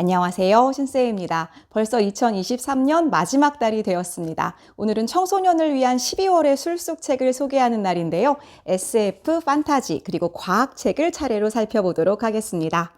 안녕하세요. 신세입니다. 벌써 2023년 마지막 달이 되었습니다. 오늘은 청소년을 위한 12월의 술속책을 소개하는 날인데요. SF, 판타지, 그리고 과학책을 차례로 살펴보도록 하겠습니다.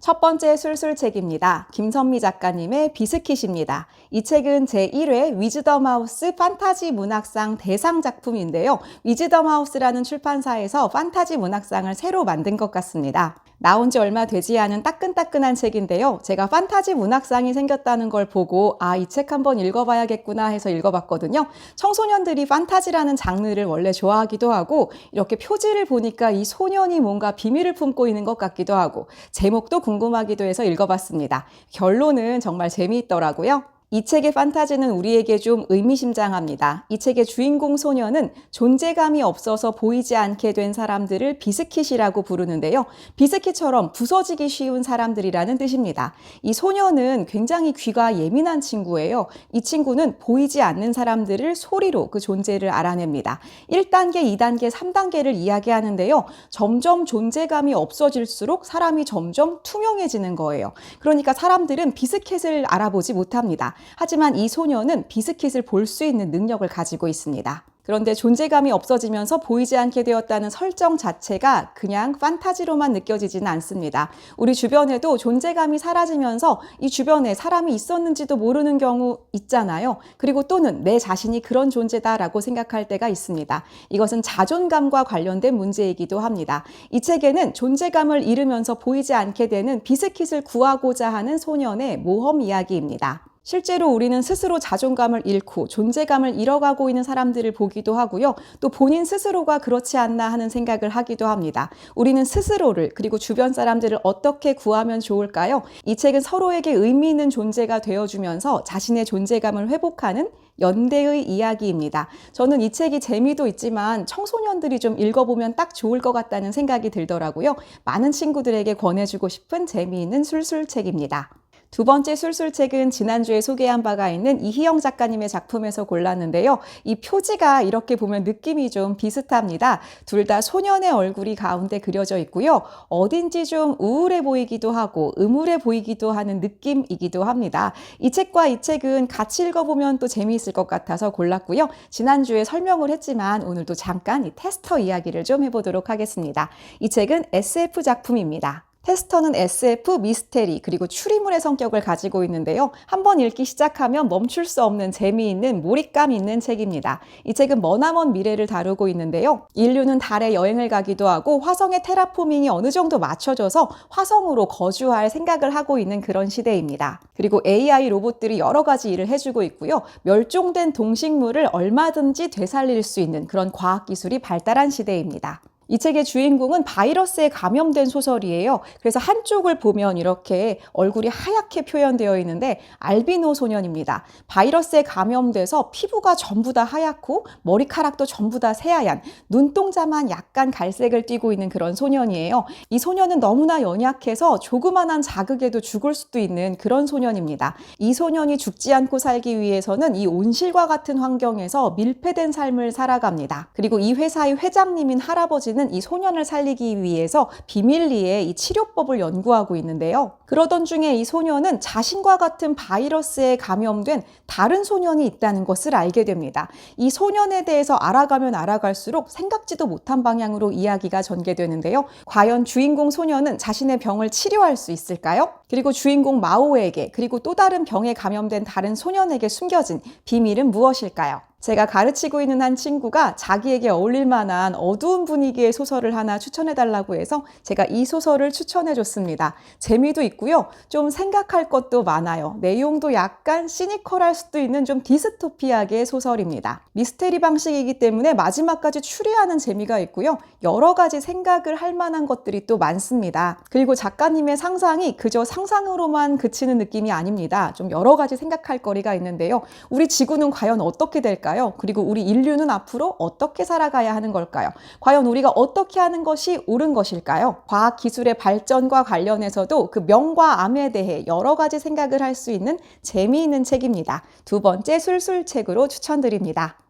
첫 번째 술술책입니다. 김선미 작가님의 비스킷입니다. 이 책은 제1회 위즈덤 하우스 판타지 문학상 대상 작품인데요. 위즈덤 하우스라는 출판사에서 판타지 문학상을 새로 만든 것 같습니다. 나온 지 얼마 되지 않은 따끈따끈한 책인데요. 제가 판타지 문학상이 생겼다는 걸 보고 아, 이 책 한번 읽어봐야겠구나 해서 읽어봤거든요. 청소년들이 판타지라는 장르를 원래 좋아하기도 하고 이렇게 표지를 보니까 이 소년이 뭔가 비밀을 품고 있는 것 같기도 하고 제목도 궁금하기도 해서 읽어봤습니다. 결론은 정말 재미있더라고요. 이 책의 판타지는 우리에게 좀 의미심장합니다. 이 책의 주인공 소녀는 존재감이 없어서 보이지 않게 된 사람들을 비스킷이라고 부르는데요. 비스킷처럼 부서지기 쉬운 사람들이라는 뜻입니다. 이 소녀는 굉장히 귀가 예민한 친구예요. 이 친구는 보이지 않는 사람들을 소리로 그 존재를 알아냅니다. 1단계, 2단계, 3단계를 이야기하는데요. 점점 존재감이 없어질수록 사람이 점점 투명해지는 거예요. 그러니까 사람들은 비스킷을 알아보지 못합니다. 하지만 이 소녀는 비스킷을 볼 수 있는 능력을 가지고 있습니다. 그런데 존재감이 없어지면서 보이지 않게 되었다는 설정 자체가 그냥 판타지로만 느껴지지는 않습니다. 우리 주변에도 존재감이 사라지면서 이 주변에 사람이 있었는지도 모르는 경우 있잖아요. 그리고 또는 내 자신이 그런 존재다라고 생각할 때가 있습니다. 이것은 자존감과 관련된 문제이기도 합니다. 이 책에는 존재감을 잃으면서 보이지 않게 되는 비스킷을 구하고자 하는 소년의 모험 이야기입니다. 실제로 우리는 스스로 자존감을 잃고 존재감을 잃어가고 있는 사람들을 보기도 하고요. 또 본인 스스로가 그렇지 않나 하는 생각을 하기도 합니다. 우리는 스스로를 그리고 주변 사람들을 어떻게 구하면 좋을까요? 이 책은 서로에게 의미 있는 존재가 되어주면서 자신의 존재감을 회복하는 연대의 이야기입니다. 저는 이 책이 재미도 있지만 청소년들이 좀 읽어보면 딱 좋을 것 같다는 생각이 들더라고요. 많은 친구들에게 권해주고 싶은 재미있는 술술책입니다. 두 번째 술술책은 지난주에 소개한 바가 있는 이희영 작가님의 작품에서 골랐는데요. 이 표지가 이렇게 보면 느낌이 좀 비슷합니다. 둘 다 소년의 얼굴이 가운데 그려져 있고요. 어딘지 좀 우울해 보이기도 하고 음울해 보이기도 하는 느낌이기도 합니다. 이 책과 이 책은 같이 읽어보면 또 재미있을 것 같아서 골랐고요. 지난주에 설명을 했지만 오늘도 잠깐 이 테스터 이야기를 좀 해보도록 하겠습니다. 이 책은 SF 작품입니다. 테스터는 SF, 미스테리, 그리고 추리물의 성격을 가지고 있는데요. 한번 읽기 시작하면 멈출 수 없는 재미있는 몰입감 있는 책입니다. 이 책은 머나먼 미래를 다루고 있는데요. 인류는 달에 여행을 가기도 하고 화성의 테라포밍이 어느 정도 맞춰져서 화성으로 거주할 생각을 하고 있는 그런 시대입니다. 그리고 AI 로봇들이 여러 가지 일을 해주고 있고요. 멸종된 동식물을 얼마든지 되살릴 수 있는 그런 과학기술이 발달한 시대입니다. 이 책의 주인공은 바이러스에 감염된 소설이에요. 그래서 한쪽을 보면 이렇게 얼굴이 하얗게 표현되어 있는데 알비노 소년입니다. 바이러스에 감염돼서 피부가 전부 다 하얗고 머리카락도 전부 다 새하얀 눈동자만 약간 갈색을 띠고 있는 그런 소년이에요. 이 소년은 너무나 연약해서 조그만한 자극에도 죽을 수도 있는 그런 소년입니다. 이 소년이 죽지 않고 살기 위해서는 이 온실과 같은 환경에서 밀폐된 삶을 살아갑니다. 그리고 이 회사의 회장님인 할아버지 아버지는 이 소년을 살리기 위해서 비밀리에 이 치료법을 연구하고 있는데요. 그러던 중에 이 소년은 자신과 같은 바이러스에 감염된 다른 소년이 있다는 것을 알게 됩니다. 이 소년에 대해서 알아가면 알아갈수록 생각지도 못한 방향으로 이야기가 전개되는데요. 과연 주인공 소년은 자신의 병을 치료할 수 있을까요? 그리고 주인공 마오에게 그리고 또 다른 병에 감염된 다른 소년에게 숨겨진 비밀은 무엇일까요? 제가 가르치고 있는 한 친구가 자기에게 어울릴 만한 어두운 분위기의 소설을 하나 추천해 달라고 해서 제가 이 소설을 추천해 줬습니다. 재미도 있고요. 좀 생각할 것도 많아요. 내용도 약간 시니컬할 수도 있는 좀 디스토피아계 소설입니다. 미스테리 방식이기 때문에 마지막까지 추리하는 재미가 있고요. 여러 가지 생각을 할 만한 것들이 또 많습니다. 그리고 작가님의 상상이 그저 상상으로만 그치는 느낌이 아닙니다. 좀 여러 가지 생각할 거리가 있는데요. 우리 지구는 과연 어떻게 될까요? 걸까요? 그리고 우리 인류는 앞으로 어떻게 살아가야 하는 걸까요? 과연 우리가 어떻게 하는 것이 옳은 것일까요? 과학 기술의 발전과 관련해서도 그 명과 암에 대해 여러 가지 생각을 할 수 있는 재미있는 책입니다. 두 번째 술술책으로 추천드립니다.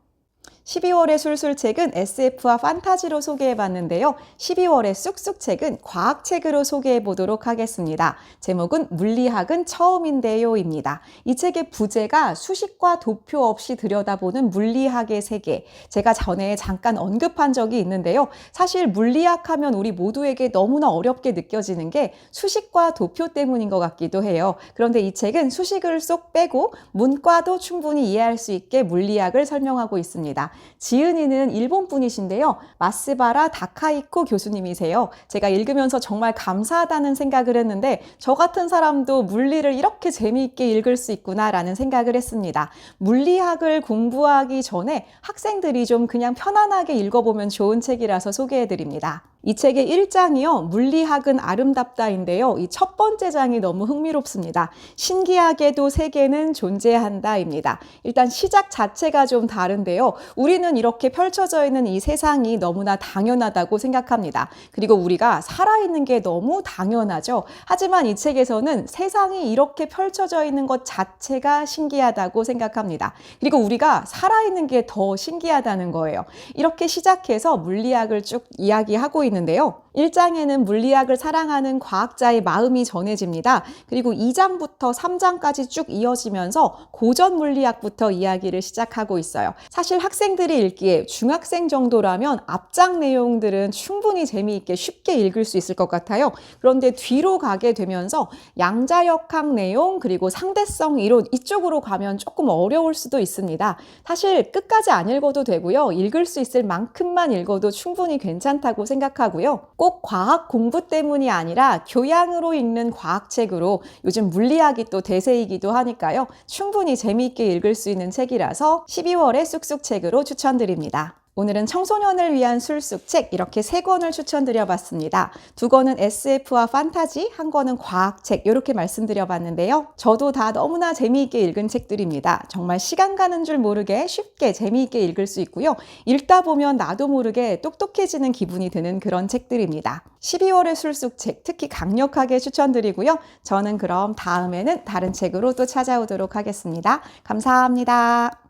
12월의 술술 책은 SF와 판타지로 소개해 봤는데요. 12월의 쑥쑥 책은 과학책으로 소개해 보도록 하겠습니다. 제목은 물리학은 처음인데요입니다. 이 책의 부제가 수식과 도표 없이 들여다보는 물리학의 세계. 제가 전에 잠깐 언급한 적이 있는데요. 사실 물리학 하면 우리 모두에게 너무나 어렵게 느껴지는 게 수식과 도표 때문인 것 같기도 해요. 그런데 이 책은 수식을 쏙 빼고 문과도 충분히 이해할 수 있게 물리학을 설명하고 있습니다. 지은이는 일본 분이신데요. 마스바라 다카이코 교수님이세요. 제가 읽으면서 정말 감사하다는 생각을 했는데 저 같은 사람도 물리를 이렇게 재미있게 읽을 수 있구나라는 생각을 했습니다. 물리학을 공부하기 전에 학생들이 좀 그냥 편안하게 읽어보면 좋은 책이라서 소개해 드립니다. 이 책의 1장이요. 물리학은 아름답다인데요. 이 첫 번째 장이 너무 흥미롭습니다. 신기하게도 세계는 존재한다입니다. 일단 시작 자체가 좀 다른데요. 우리는 이렇게 펼쳐져 있는 이 세상이 너무나 당연하다고 생각합니다. 그리고 우리가 살아있는 게 너무 당연하죠. 하지만 이 책에서는 세상이 이렇게 펼쳐져 있는 것 자체가 신기하다고 생각합니다. 그리고 우리가 살아있는 게 더 신기하다는 거예요. 이렇게 시작해서 물리학을 쭉 이야기하고 있는 데요. 1장에는 물리학을 사랑하는 과학자의 마음이 전해집니다. 그리고 2장부터 3장까지 쭉 이어지면서 고전 물리학부터 이야기를 시작하고 있어요. 사실 학생들이 읽기에 중학생 정도라면 앞장 내용들은 충분히 재미있게 쉽게 읽을 수 있을 것 같아요. 그런데 뒤로 가게 되면서 양자역학 내용 그리고 상대성 이론 이쪽으로 가면 조금 어려울 수도 있습니다. 사실 끝까지 안 읽어도 되고요. 읽을 수 있을 만큼만 읽어도 충분히 괜찮다고 생각하고요. 꼭 과학 공부 때문이 아니라 교양으로 읽는 과학책으로 요즘 물리학이 또 대세이기도 하니까요. 충분히 재미있게 읽을 수 있는 책이라서 12월의 쑥쑥 책으로 추천드립니다. 오늘은 청소년을 위한 술쑥 책 이렇게 세 권을 추천드려 봤습니다. 두 권은 SF와 판타지, 한 권은 과학책 이렇게 말씀드려 봤는데요. 저도 다 너무나 재미있게 읽은 책들입니다. 정말 시간 가는 줄 모르게 쉽게 재미있게 읽을 수 있고요. 읽다 보면 나도 모르게 똑똑해지는 기분이 드는 그런 책들입니다. 12월의 술쑥 책 특히 강력하게 추천드리고요. 저는 그럼 다음에는 다른 책으로 또 찾아오도록 하겠습니다. 감사합니다.